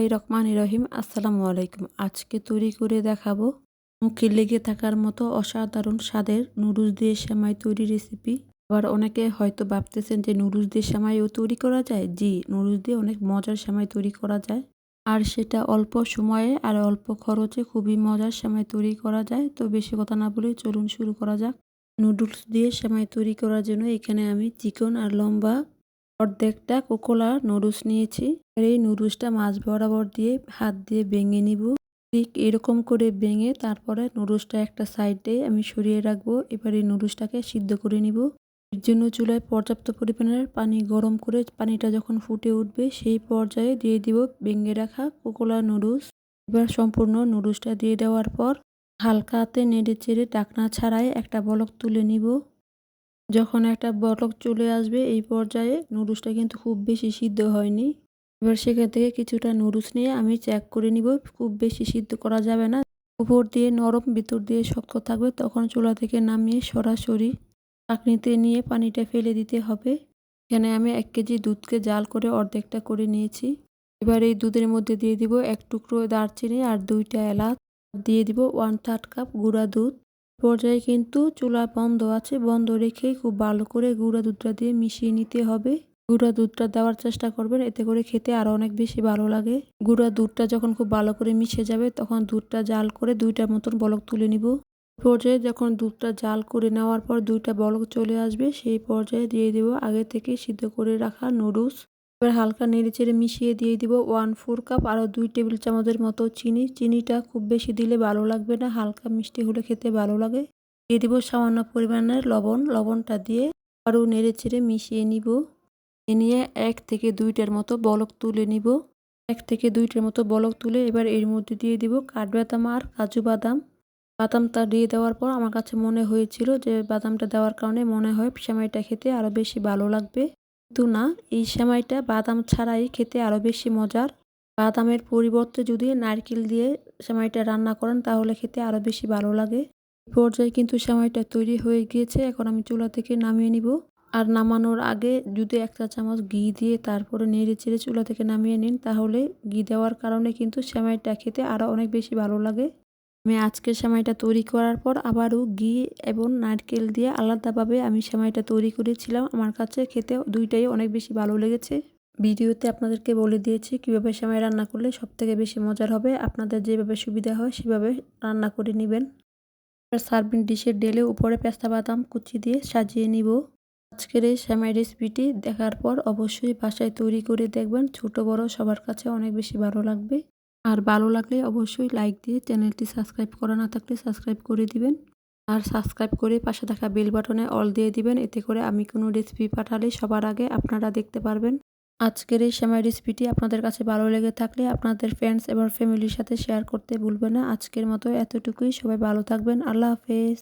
বিসমিল্লাহ রহমান রহিম। আসসালামু আলাইকুম। আজকে তৈরি করে দেখাবো মুখে লেগে থাকার মতো অসাধারণ স্বাদের নুডলস দিয়ে সেমাই তৈরি রেসিপি। আবার অনেকে হয়তো ভাবতেছেন যে নুডলস দিয়ে সেমাইও তৈরি করা যায়? জি, নুডলস দিয়ে অনেক মজার সেমাই তৈরি করা যায়। আর সেটা অল্প সময়ে আর অল্প খরচে খুবই মজার সেমাই তৈরি করা যায়। তো বেশি কথা না বলে চলুন শুরু করা যাক। নুডলস দিয়ে সেমাই তৈরি করার জন্য এখানে আমি চিকন আর লম্বা অর্ধেকটা কোকোলা নুডলস নিয়েছি। আর এই নুডলসটা মাছ বরাবর দিয়ে হাত দিয়ে ভেঙে নিব। ঠিক এরকম করে ভেঙে তারপরে নুডলসটা একটা সাইডে আমি সরিয়ে রাখব। এবার এই নুডলসটাকে সিদ্ধ করে নিব। এর জন্য চুলায় পর্যাপ্ত পরিমাণের পানি গরম করে পানিটা যখন ফুটে উঠবে সেই পর্যায়ে দিয়ে দিব ভেঙে রাখা কোকোলা নুডলস। এবার সম্পূর্ণ নুডলসটা দিয়ে দেওয়ার পর হালকাতে নেড়ে চেড়ে ডাকনা ছাড়াই একটা বলক তুলে নিব। যখন একটা বটক চলে আসবে, এই পর্যায়ে নুডলসটা কিন্তু খুব বেশি সিদ্ধ হয়নি। এবার সেখান থেকে কিছুটা নুডলস নিয়ে আমি চেক করে নিব, খুব বেশি সিদ্ধ করা যাবে না। উপর দিয়ে নরম, ভিতর দিয়ে শক্ত থাকবে, তখন চুলা থেকে নামিয়ে সরাসরি চাকনিতে নিয়ে পানিটা ফেলে দিতে হবে। এখানে আমি এক কেজি দুধকে জাল করে অর্ধেকটা করে নিয়েছি। এবার এই দুধের মধ্যে দিয়ে দিব এক টুকরো দারচিনি আর দুইটা এলাচ। দিয়ে দিব ওয়ান থার্ড কাপ গুঁড়া দুধ। পর্যায়ে কিন্তু চুলা বন্ধ আছে, বন্ধ রেখে খুব ভালো করে গুঁড়া দুধটা দিয়ে মিশিয়ে নিতে হবে। গুঁড়া দুধটা দেওয়ার চেষ্টা করবেন, এতে করে খেতে আরও অনেক বেশি ভালো লাগে। গুঁড়া দুধটা যখন খুব ভালো করে মিশে যাবে, তখন দুধটা জাল করে দুইটার মতন বলক তুলে নিব। পর্যায়ে যখন দুধটা জাল করে নেওয়ার পর দুইটা বলক চলে আসবে, সেই পর্যায়ে দিয়ে দেব আগে থেকে সিদ্ধ করে রাখা নুডলস। এবার হালকা নেড়ে চেড়ে মিশিয়ে দিয়ে দিব ওয়ান ফোর কাপ আরও দুই টেবিল চামচের মতো চিনি। চিনিটা খুব বেশি দিলে ভালো লাগবে না, হালকা মিষ্টি হলে খেতে ভালো লাগে। দিয়ে দিব সামান্য পরিমাণের লবণ। লবণটা দিয়ে আরও নেড়ে চেড়ে মিশিয়ে নিব। নিয়ে এক থেকে দুইটার মতো বলক তুলে নিব। এক থেকে দুইটার মতো বলক তুলে এবার এর মধ্যে দিয়ে দিব কাঠবাদাম আর কাজু বাদাম। বাদামটা দিয়ে দেওয়ার পর আমার কাছে মনে হয়েছিল যে বাদামটা দেওয়ার কারণে মনে হয় সেমাইটা খেতে আরও বেশি ভালো লাগবে। কিন্তু না, এই সেমাইটা বাদাম ছাড়াই খেতে আরও বেশি মজার। বাদামের পরিবর্তে যদি নারকেল দিয়ে সেমাইটা রান্না করেন, তাহলে খেতে আরও বেশি ভালো লাগে। পর্যায়ে কিন্তু সেমাইটা তৈরি হয়ে গিয়েছে, এখন আমি চুলা থেকে নামিয়ে নিব। আর নামানোর আগে যদি একটা চামচ ঘি দিয়ে তারপরে নেড়ে চেড়ে চুলা থেকে নামিয়ে নিন, তাহলে ঘি দেওয়ার কারণে কিন্তু সেমাইটা খেতে আরও অনেক বেশি ভালো লাগে। আমি আজকের সেমাইটা তৈরি করার পর আবারও ঘি এবং নারকেল দিয়ে আলাদাভাবে আমি সেমাইটা তৈরি করেছিলাম। আমার কাছে খেতে দুইটাই অনেক বেশি ভালো লেগেছে। ভিডিওতে আপনাদেরকে বলে দিয়েছি কীভাবে সেমাই রান্না করলে সবথেকে বেশি মজার হবে। আপনাদের যেভাবে সুবিধা হয় সেভাবে রান্না করে নেবেন। সার্ভিং ডিশের ডেলে উপরে পেস্তা বাদাম কুচি দিয়ে সাজিয়ে নিব। আজকের এই সেমাই রেসিপিটি দেখার পর অবশ্যই বাসায় তৈরি করে দেখবেন। ছোট বড় সবার কাছে অনেক বেশি ভালো লাগবে। আর ভালো লাগলে অবশ্যই লাইক দিয়ে চ্যানেলটি সাবস্ক্রাইব করা না থাকলে সাবস্ক্রাইব করে দিবেন। আর সাবস্ক্রাইব করে পাশে থাকা বেল বাটনে অল দিয়ে দিবেন। এতে করে আমি কোনো রেসিপি পাঠালে সবার আগে আপনারা দেখতে পারবেন। আজকের এই সেমাই রেসিপিটি আপনাদের কাছে ভালো লেগে থাকলে আপনাদের ফ্রেন্ডস এবং ফ্যামিলির সাথে শেয়ার করতে ভুলবেন না। আজকের মতো এতটুকুই। সবাই ভালো থাকবেন। আল্লাহ হাফেজ।